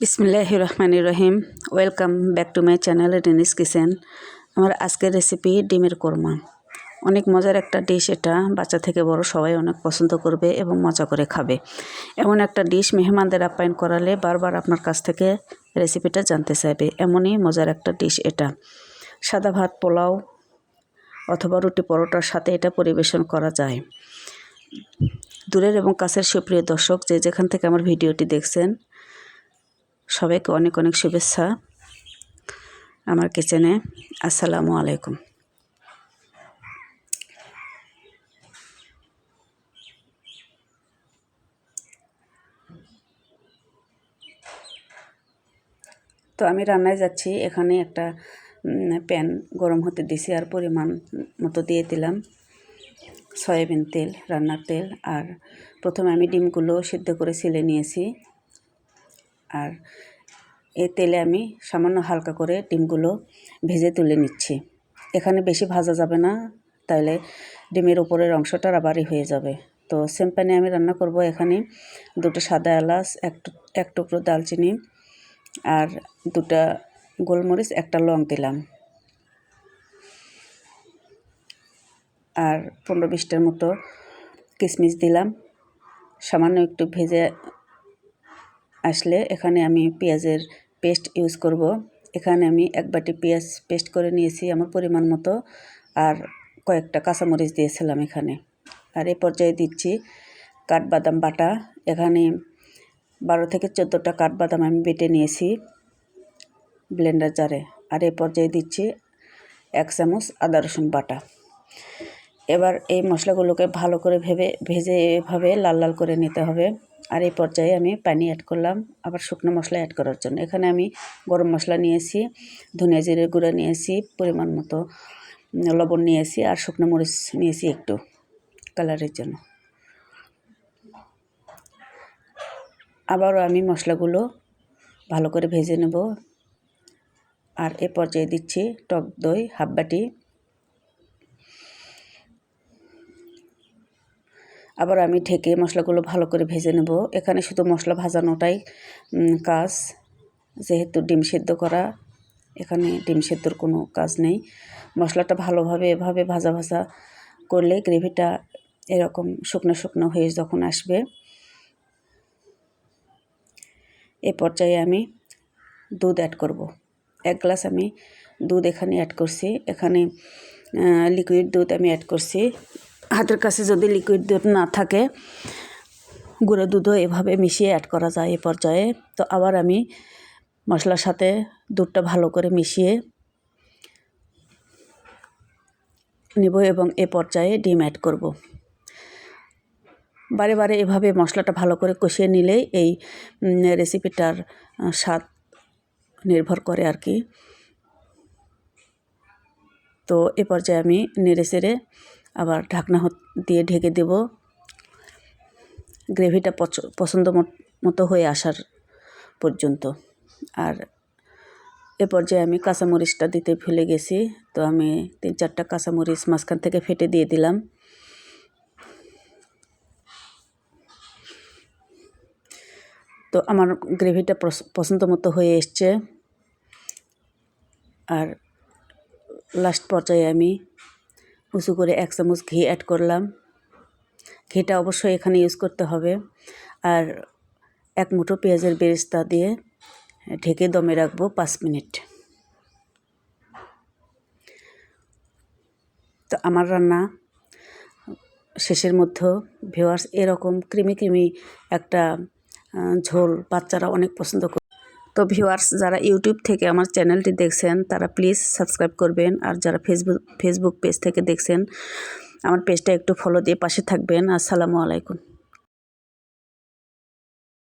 বিসমিল্লাহ রহমান রহিম welcome back to my channel Renis kitchen. আমার আজকের রেসিপি ডিমের কোরমা। অনেক মজার একটা ডিশ এটা। বাচ্চা থেকে বড় সবাই অনেক পছন্দ করবে এবং মজা করে খাবে। এমন একটা ডিশ মেহমানদের আপ্যায়ন করালে বারবার আপনার কাছ থেকে রেসিপিটা জানতে চাইবে। এমনই মজার একটা ডিশ এটা। সাদা ভাত, পোলাও অথবা রুটি পরোটার সাথে এটা পরিবেশন করা যায়। দূরের এবং কাছের সুপ্রিয় দর্শক যে যেখান থেকে আমার ভিডিওটি দেখছেন সবাইকে অনেক অনেক শুভেচ্ছা আমার কিচেনে। আসসালামু আলাইকুম। তো আমি রান্নায় যাচ্ছি। এখানে একটা প্যান গরম হতে দিছি আর পরিমাণ মতো দিয়ে দিলাম। সয়াবিন তেল, রান্নার তেল। আর প্রথমে আমি ডিমগুলো সিদ্ধ করে ছিলে নিয়েছি। আর এই তেলে আমি সামান্য হালকা করে ডিমগুলো ভেজে তুলে নিচ্ছি। এখানে বেশি ভাজা যাবে না, তাইলে ডিমের উপরের অংশটা রাবারি হয়ে যাবে। তো সেম প্যানে আমি রান্না করব এখানে দুটো সাদা এলাচ, এক এক টুকরো দালচিনি আর দুটা গোলমরিচ, একটা লং দিলাম। আর পনেরো বিশটার মতো কিশমিশ দিলাম। সামান্য একটু ভেজে আসলে এখানে আমি পেঁয়াজের পেস্ট ইউজ করব। এখানে আমি এক বাটি পেঁয়াজ পেস্ট করে নিয়েছি আমার পরিমাণ মতো আর কয়েকটা কাঁচামরিচ দিয়েছিলাম এখানে। আর এই পর্যায়ে দিচ্ছি কাঠবাদাম বাটা। এখানে বারো থেকে চোদ্দোটা কাঠবাদাম আমি বেটে নিয়েছি ব্লেন্ডার জারে। আর এই পর্যায়ে দিচ্ছি এক চামচ আদা রসুন বাটা। এবার এই মশলাগুলোকে ভালো করে ভেবে, ভেজে এভাবে লাল লাল করে নিতে হবে। আর এই পর্যায়ে আমি পানি অ্যাড করলাম, আবার শুকনো মশলা অ্যাড করার জন্য। এখানে আমি গরম মশলা নিয়েছি, ধনিয়া জিরের গুঁড়ো নিয়েছি, পরিমাণ মতো লবণ নিয়েছি আর শুকনো মরিচ নিয়েছি একটু কালারের জন্য। আবারও আমি মশলাগুলো ভালো করে ভেজে নেব। আর এ পর্যায়ে দিচ্ছি টক দই, হাফ বাটি আবার আমি ঢেকে মশলাগুলো ভালো করে ভেজে নেব। এখানে শুধু মশলা ভাজানোটাই কাজ। যেহেতু ডিম সেদ্ধ করা, এখানে ডিম সেদ্ধর কোনো কাজ নেই। মশলাটা ভালোভাবে এভাবে ভাজা ভাজা করলে গ্রেভিটা এরকম শুকনো শুকনো হয়ে যখন আসবে। এ পর্যায়ে আমি দুধ অ্যাড করব। এক গ্লাস আমি দুধ এখানে অ্যাড করছি। এখানে লিকুইড দুধ আমি অ্যাড করছি। হাতের কাছে যদি লিকুইড দুধ না থাকে, গুঁড়ো দুধও এভাবে মিশিয়ে অ্যাড করা যায় এ পর্যায়ে। তো আবার আমি মশলার সাথে দুধটা ভালো করে মিশিয়ে নেব এবং এ পর্যায়ে ডিম অ্যাড করব। বারে বারে এভাবে মশলাটা ভালো করে কষিয়ে নিলেই এই রেসিপিটার স্বাদ নির্ভর করে আর কি। তো এ পর্যায়ে আমি নেড়ে চেড়ে আবার ঢাকনা দিয়ে ঢেকে দেব। গ্রেভিটা পছন্দ মতো হয়ে আসার পর্যন্ত। আর এ পর্যায়ে আমি কাঁচামরিচটা দিতে ভুলে গেছি, তো আমি তিন চারটা কাঁচামরিচ মাঝখান থেকে ফেটে দিয়ে দিলাম। তো আমার গ্রেভিটা পছন্দ মতো হয়ে এসছে। আর লাস্ট পর্যায়ে আমি উঁচু করে এক চামচ ঘি অ্যাড করলাম। ঘিটা অবশ্যই এখানে ইউজ করতে হবে। আর এক মুঠো পেঁয়াজের বেরেস্তা দিয়ে ঢেকে দমে রাখব পাঁচ মিনিট। তো আমার রান্না শেষের মধ্যে ভিওয়ার্স এরকম ক্রিমি ক্রিমি একটা ঝোল বাচ্চারা অনেক পছন্দ করে। তো ভিউয়ার্স যারা ইউটিউব থেকে আমার চ্যানেলটি দেখছেন, তারা প্লিজ সাবস্ক্রাইব করবেন। আর যারা ফেসবুক ফেসবুক পেজ থেকে দেখছেন, আমার পেজটা একটু ফলো দিয়ে পাশে থাকবেন। আসসালামু আলাইকুম।